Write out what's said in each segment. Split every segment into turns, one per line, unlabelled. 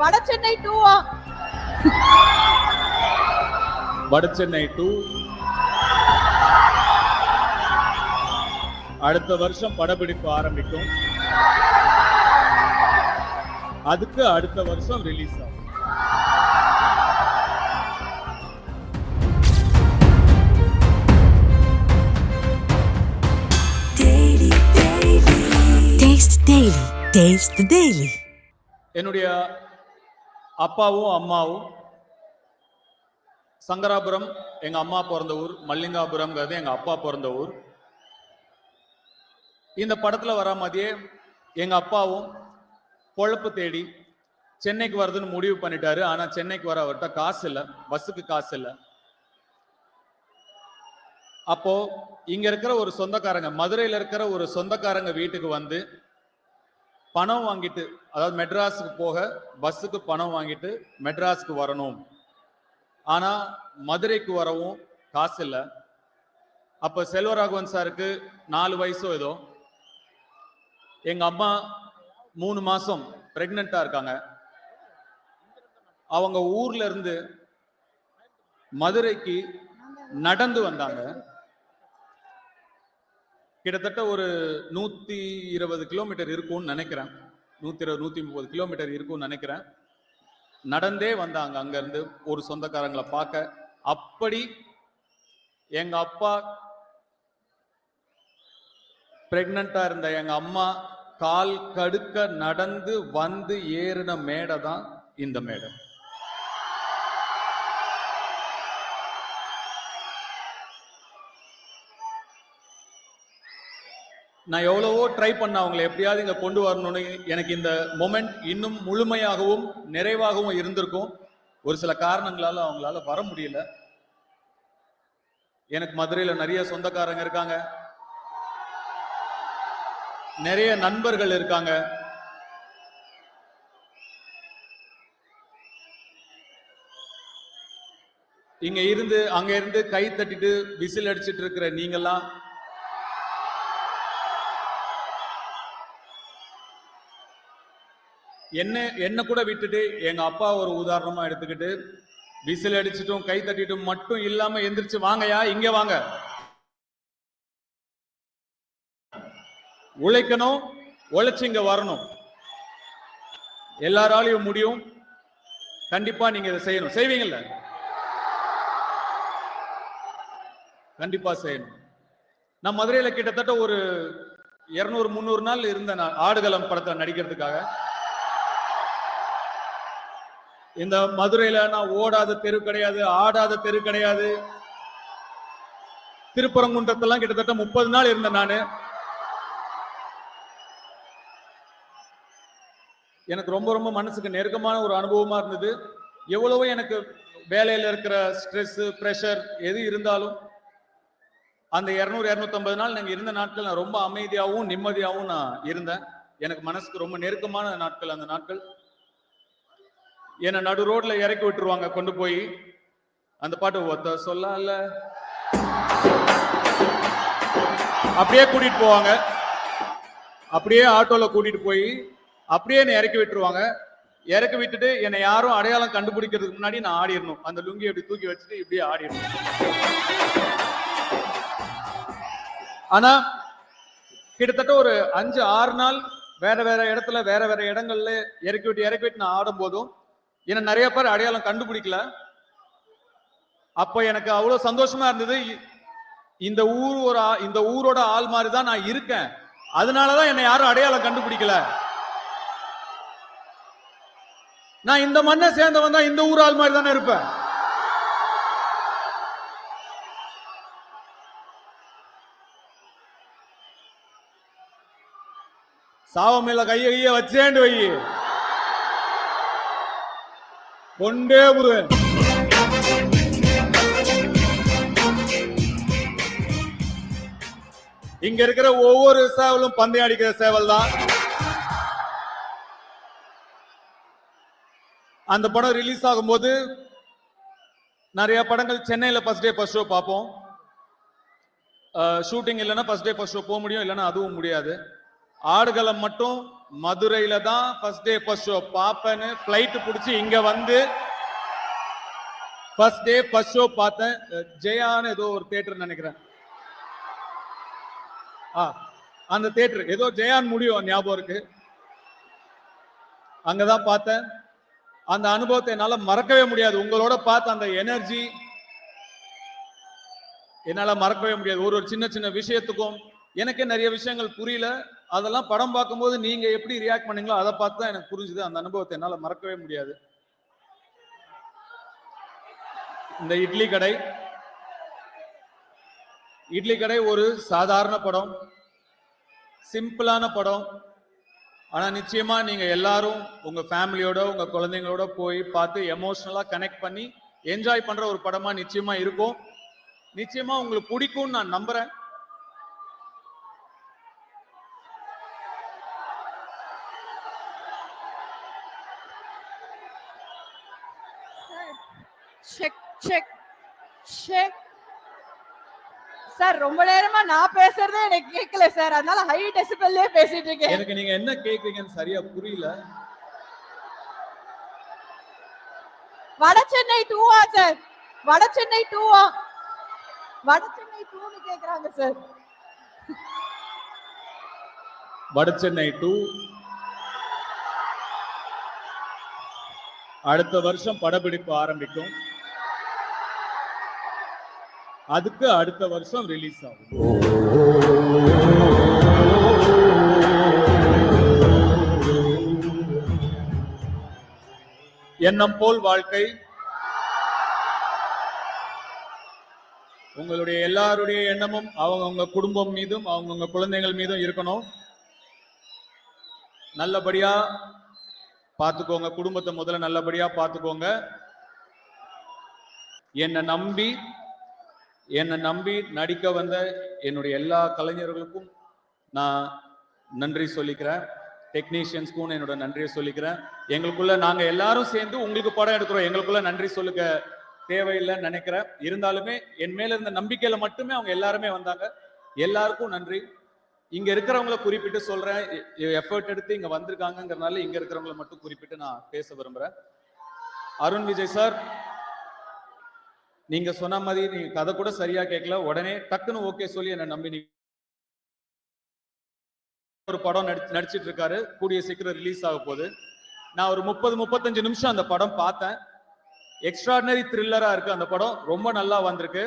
வட சென்னை டூவா
வடசென்னை டூ அடுத்த வருஷம் படப்பிடிப்பு ஆரம்பிக்கும் அதுக்கு அடுத்த வருஷம் ரிலீஸ் ஆகும்.
Taste daily. Taste the daily.
என்னுடைய அப்பாவும் அம்மாவும் சங்கராபுரம் எங்க அம்மா பிறந்த ஊர் மல்லிங்காபுரம்ங்கிறது எங்க அப்பா பிறந்த ஊர். இந்த படத்துல வர மாதிரியே எங்க அப்பாவும் பொழப்பு தேடி சென்னைக்கு வர்றதுன்னு முடிவு பண்ணிட்டாரு. ஆனா சென்னைக்கு வர அவர்கிட்ட காசு இல்லை பஸ்ஸுக்கு காசு இல்லை. அப்போ இங்க இருக்கிற ஒரு சொந்தக்காரங்க மதுரையில் இருக்கிற ஒரு சொந்தக்காரங்க வீட்டுக்கு வந்து பணம் வாங்கிட்டு அதாவது மெட்ராஸுக்கு போக பஸ்ஸுக்கு பணம் வாங்கிட்டு மெட்ராஸுக்கு வரணும். ஆனால் மதுரைக்கு வரவும் காசு இல்லை. அப்போ செல்வராகவன் சாருக்கு நாலு வயசோ ஏதோ. எங்கள் அம்மா மூணு மாதம் ப்ரெக்னெண்ட்டாக இருக்காங்க. அவங்க ஊர்ல இருந்து மதுரைக்கு நடந்து வந்தாங்க. கிட்டத்தட்ட ஒரு நூத்தி இருபது கிலோமீட்டர் இருக்கும்னு நினைக்கிறேன். நூத்தி இருபது நூத்தி முப்பது கிலோமீட்டர் இருக்கும்னு நினைக்கிறேன். நடந்தே வந்தாங்க அங்க இருந்து ஒரு சொந்தக்காரங்களை பார்க்க. அப்படி எங்க அப்பா பிரெக்னண்டா இருந்த எங்க அம்மா கால் கடுக்க நடந்து வந்து ஏறின மேடை தான் இந்த மேடை. நான் எவ்வளவோ ட்ரை பண்ண அவங்களை. எப்படியாவது இங்கே கொண்டு வரணும்னு எனக்கு இந்த மொமெண்ட் இன்னும் முழுமையாகவும் நிறைவாகவும் இருந்திருக்கும். ஒரு சில காரணங்களால் அவங்களால வர முடியல. எனக்கு மதுரையில் நிறைய சொந்தக்காரங்க இருக்காங்க. நிறைய நண்பர்கள் இருக்காங்க. இங்க இருந்து அங்க இருந்து கை தட்டிட்டு விசில் அடிச்சிட்டு இருக்கிற நீங்கெல்லாம் என்ன என்ன கூட விட்டுட்டு எங்க அப்பா ஒரு உதாரணமா எடுத்துக்கிட்டு விசில் அடிச்சிட்டும் கை தட்டிட்டும் மட்டும் இல்லாம எந்திரிச்சு வாங்கயா இங்க வாங்க. உழைக்கணும் உழைச்சு இங்க வரணும். எல்லாராலையும் முடியும். கண்டிப்பா நீங்க இதை செய்யணும். செய்வீங்கல்ல? கண்டிப்பா செய்யணும். நான் மதுரையில கிட்டத்தட்ட ஒரு இருநூறு முந்நூறு நாள் இருந்தேன் நான் ஆடுகளம் படத்தை நடிக்கிறதுக்காக. இந்த மதுரையில நான் ஓடாத தெரு கிடையாது ஆடாத தெரு கிடையாது. திருப்பரங்குன்றத்தெல்லாம் கிட்டத்தட்ட முப்பது நாள் இருந்தேன் நான். எனக்கு ரொம்ப ரொம்ப மனசுக்கு நெருக்கமான ஒரு அனுபவமா இருந்தது. எவ்வளவோ எனக்கு வேலையில இருக்கிற ஸ்ட்ரெஸ் ப்ரெஷர் எது இருந்தாலும் அந்த இரநூறு இரநூத்தம்பது நாள் நாங்கள் இருந்த நாட்கள் நான் ரொம்ப அமைதியாகவும் நிம்மதியாகவும் நான் இருந்தேன். எனக்கு மனசுக்கு ரொம்ப நெருக்கமான நாட்கள் அந்த நாட்கள். என்னை நடு ரோட்ல இறக்கி விட்டுருவாங்க கொண்டு போய். அந்த பாட்டு ஒத்த சொல்ல அப்படியே கூட்டிட்டு போவாங்க. அப்படியே ஆட்டோல கூட்டிட்டு போய் அப்படியே என்னை இறக்கி விட்டுருவாங்க. இறக்கி விட்டுட்டு என்னை யாரும் அடையாளம் கண்டுபிடிக்கிறதுக்கு முன்னாடி நான் ஆடிடணும். அந்த லுங்கி அப்படி தூக்கி வச்சுட்டு இப்படியே ஆடிடணும். ஆனா கிட்டத்தட்ட ஒரு அஞ்சு ஆறு நாள் வேற வேற இடத்துல வேற வேற இடங்கள்ல இறக்கி விட்டு இறக்கி விட்டு நான் ஆடும் போதும் ஏன்னா நிறைய பேர் அடையாளம் கண்டுபிடிக்கல. அப்ப எனக்கு அவ்வளவு சந்தோஷமா இருந்தது. இ- இந்த ஊர் ஒரு இந்த ஊரோட ஆள் மாதிரி தான் நான் இருக்கேன். அதனாலதான் என்னை யாரும் அடையாளம் கண்டுபிடிக்கல. நான் இந்த மண்ணை சேர்ந்தவன் தான் இந்த ஊர் ஆள் மாதிரி தானே இருப்பேன். சாவமில்ல கைய கைய வச்சேண்டு வை கொண்டே புருவன் இங்க இருக்கிற ஒவ்வொரு சேவலும் பந்தயம் அடிக்கிற சேவல் தான் அந்த படம் ரிலீஸ் ஆகும்போது நிறைய படங்கள் சென்னையில் ஃபர்ஸ்ட் டே ஃபர்ஸ்ட் ஷோ பார்ப்போம். ஷூட்டிங் இல்லைன்னா ஃபர்ஸ்ட் டே ஃபர்ஸ்ட் ஷோ போக முடியும் இல்லைன்னா அதுவும் முடியாது. ஆடுகளம் மட்டும் மதுரையில தான் ஃபர்ஸ்ட் டே ஃபர்ஸ்ட் ஷோ பாப்பேன்னு ஃப்ளைட் பிடிச்சி இங்க வந்து ஃபர்ஸ்ட் டே ஃபர்ஸ்ட் ஷோ பார்த்தேன். ஜெயான்னு ஏதோ ஒரு தியேட்டர் நினைக்கிறேன். ஆ அந்த தியேட்டர் ஏதோ ஜெயான் முடியும் ஞாபகம் இருக்கு. அங்கதான் பார்த்தேன். அந்த அனுபவத்தை என்னால மறக்கவே முடியாது. உங்களோட பார்த்த அந்த எனர்ஜி என்னால மறக்கவே முடியாது. ஒரு ஒரு சின்ன சின்ன விஷயத்துக்கும் எனக்கே நிறைய விஷயங்கள் புரியல. அதெல்லாம் படம் பார்க்கும்போது நீங்க எப்படி ரியாக்ட் பண்ணீங்களோ அதை பார்த்து தான் எனக்கு புரிஞ்சுது. அந்த அனுபவத்தை என்னால் மறக்கவே முடியாது. இந்த இட்லி கடை. இட்லி கடை ஒரு சாதாரண படம். சிம்பிளான படம். ஆனால் நிச்சயமாக நீங்கள் எல்லாரும் உங்கள் ஃபேமிலியோட உங்கள் குழந்தைங்களோட போய் பார்த்து எமோஷ்னலாக கனெக்ட் பண்ணி என்ஜாய் பண்ணுற ஒரு படமாக நிச்சயமாக இருக்கும். நிச்சயமாக உங்களுக்கு பிடிக்கும்னு நான் நம்புகிறேன்
செக் செக் சார் ரொம்ப நேரமா நான் பேசுறதே எனக்கு கேட்கல சார் அதனால ஹை டெசிபல்லே பேசிட்டு இருக்கேன்.
எனக்கு நீங்க என்ன கேக்குறீங்கன்னு சரியா புரியல.
வட சென்னை டூவா சார் வட சென்னை டூவா வட சென்னை டூன்னு கேக்குறாங்க சார்
வட சென்னை டூ அடுத்த வருஷம் படப்பிடிப்பு ஆரம்பிக்கும். அதுக்கு அடுத்த வருஷம் ரிலீஸ் ஆகும். எண்ணம் போல் வாழ்க்கை. உங்களுடைய எல்லாருடைய எண்ணமும் அவங்கவுங்க குடும்பம் மீதும் அவங்கவுங்க குழந்தைகள் மீதும் இருக்கணும். நல்லபடியா பார்த்துக்கோங்க. குடும்பத்தை முதல்ல நல்லபடியா பார்த்துக்கோங்க. என்னை நம்பி என்னை நம்பி நடிக்க வந்த என்னுடைய எல்லா கலைஞர்களுக்கும் நான் நன்றி சொல்லிக்கிறேன். டெக்னீஷியன்ஸ்க்கும் என்னோட நன்றியை சொல்லிக்கிறேன். எங்களுக்குள்ள நாங்க எல்லாரும் சேர்ந்து உங்களுக்கு படம் எடுக்கிறோம். எங்களுக்குள்ள நன்றி சொல்லுக்க தேவையில்லைன்னு நினைக்கிறேன். இருந்தாலுமே என் மேல இருந்த நம்பிக்கையில மட்டுமே அவங்க எல்லாருமே வந்தாங்க. எல்லாருக்கும் நன்றி. இங்க இருக்கிறவங்கள குறிப்பிட்டு சொல்றேன். எஃபர்ட் எடுத்து இங்க வந்திருக்காங்கங்கிறனால இங்க இருக்கிறவங்கள மட்டும் குறிப்பிட்டு நான் பேச விரும்புறேன். அருண் விஜய் சார் நீங்க சொன்ன மாதிரி நீங்க கதை கூட சரியா கேட்கல. உடனே டக்குன்னு ஓகே சொல்லி என்ன நம்பி ஒரு படம் நடி நடிச்சிட்டு இருக்காரு. கூடிய சீக்கிரம் ரிலீஸ் ஆக போகுது. நான் ஒரு முப்பது முப்பத்தஞ்சு நிமிஷம் அந்த படம் பார்த்தேன். எக்ஸ்ட்ராடினரி த்ரில்லரா இருக்கு. அந்த படம் ரொம்ப நல்லா வந்திருக்கு.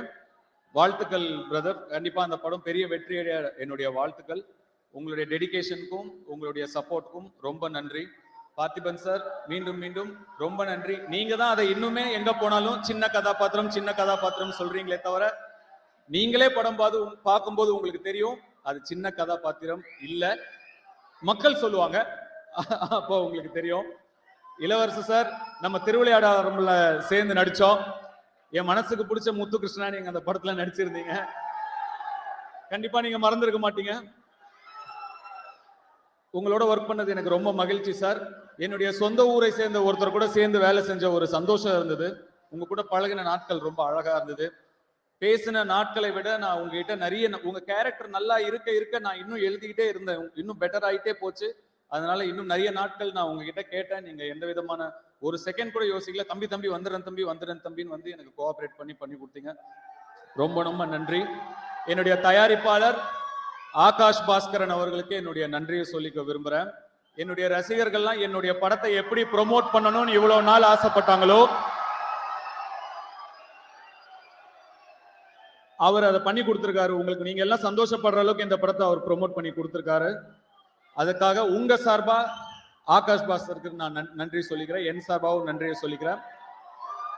வாழ்த்துக்கள் பிரதர் கண்டிப்பா அந்த படம் பெரிய வெற்றியடைய என்னுடைய வாழ்த்துக்கள். உங்களுடைய டெடிகேஷனுக்கும் உங்களுடைய சப்போர்ட்டுக்கும் ரொம்ப நன்றி. பார்த்திபன் சார் மீண்டும் மீண்டும் ரொம்ப நன்றி. நீங்க தான் அதை இன்னுமே எங்க போனாலும் சின்ன கதாபாத்திரம் சின்ன கதாபாத்திரம் சொல்றீங்களே தவிர நீங்களே படம் பார்த்து பார்க்கும்போது உங்களுக்கு தெரியும் அது சின்ன கதாபாத்திரம் இல்ல. மக்கள் சொல்லுவாங்க அப்போ உங்களுக்கு தெரியும். இளவரசு சார் நம்ம திருவிளையாடல சேர்ந்து நடிச்சோம். என் மனசுக்கு பிடிச்ச முத்து கிருஷ்ணா நீங்க அந்த படத்துல நடிச்சிருந்தீங்க. கண்டிப்பா நீங்க மறந்துருக்க மாட்டீங்க. உங்களோட ஒர்க் பண்ணது எனக்கு ரொம்ப மகிழ்ச்சி சார். என்னுடைய சொந்த ஊரை சேர்ந்த ஒருத்தர் கூட சேர்ந்து வேலை செஞ்ச ஒரு சந்தோஷம் இருந்தது. உங்க கூட பழகின நாட்கள் ரொம்ப அழகா இருந்தது. பேசின நாட்களை விட நான் உங்ககிட்ட நிறைய உங்க கேரக்டர் நல்லா இருக்க இருக்க நான் இன்னும் எழுதிக்கிட்டே இருந்தேன். இன்னும் பெட்டர் ஆகிட்டே போச்சு. அதனால இன்னும் நிறைய நாட்கள் நான் உங்ககிட்ட கேட்டேன். நீங்க எந்த விதமான ஒரு செகண்ட் கூட யோசிக்கல. தம்பி தம்பி வந்துடுறேன் தம்பி வந்துடுறேன் தம்பின்னு வந்து எனக்கு கோஆபரேட் பண்ணி பண்ணி கொடுத்தீங்க. ரொம்ப ரொம்ப நன்றி. என்னுடைய தயாரிப்பாளர் ஆகாஷ் பாஸ்கரன் அவர்களுக்கு என்னுடைய நன்றியை சொல்லிக்க விரும்புகிறேன் என்னுடைய ரசிகர்கள்லாம் என்னுடைய படத்தை எப்படி ப்ரோமோட் பண்ணணும்னு இவ்வளவு நாள் ஆசைப்பட்டாங்களோ அவர் அதை பண்ணி கொடுத்துருக்காரு. உங்களுக்கு நீங்க எல்லாம் சந்தோஷப்படுற அளவுக்கு இந்த படத்தை அவர் ப்ரோமோட் பண்ணி கொடுத்துருக்காரு. அதுக்காக உங்க சார்பா ஆகாஷ் பாஸ்கருக்கு நான் நன்- நன்றி சொல்லிக்கிறேன். என் சார்பாகவும் நன்றியை சொல்லிக்கிறேன்.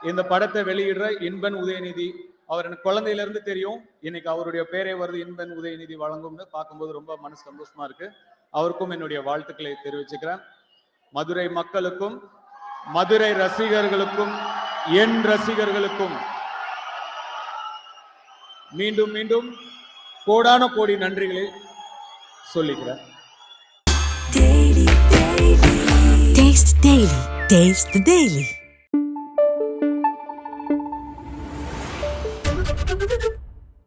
இந்த படத்தை வெளியிடுற இன்பன் உதயநிதி அவர் எனக்கு குழந்தையிலேருந்து தெரியும். இன்னைக்கு அவருடைய பேரே வருது இன்பன் உதயநிதி வழங்கும்னு பார்க்கும்போது ரொம்ப மனசு சந்தோஷமா இருக்கு. அவருக்கும் என்னுடைய வாழ்த்துக்களை தெரிவிச்சுக்கிறேன். மதுரை மக்களுக்கும் மதுரை ரசிகர்களுக்கும் என் ரசிகர்களுக்கும் மீண்டும் மீண்டும் கோடான கோடி நன்றிகளை சொல்லிக்கிறேன்.
Taste the Daily.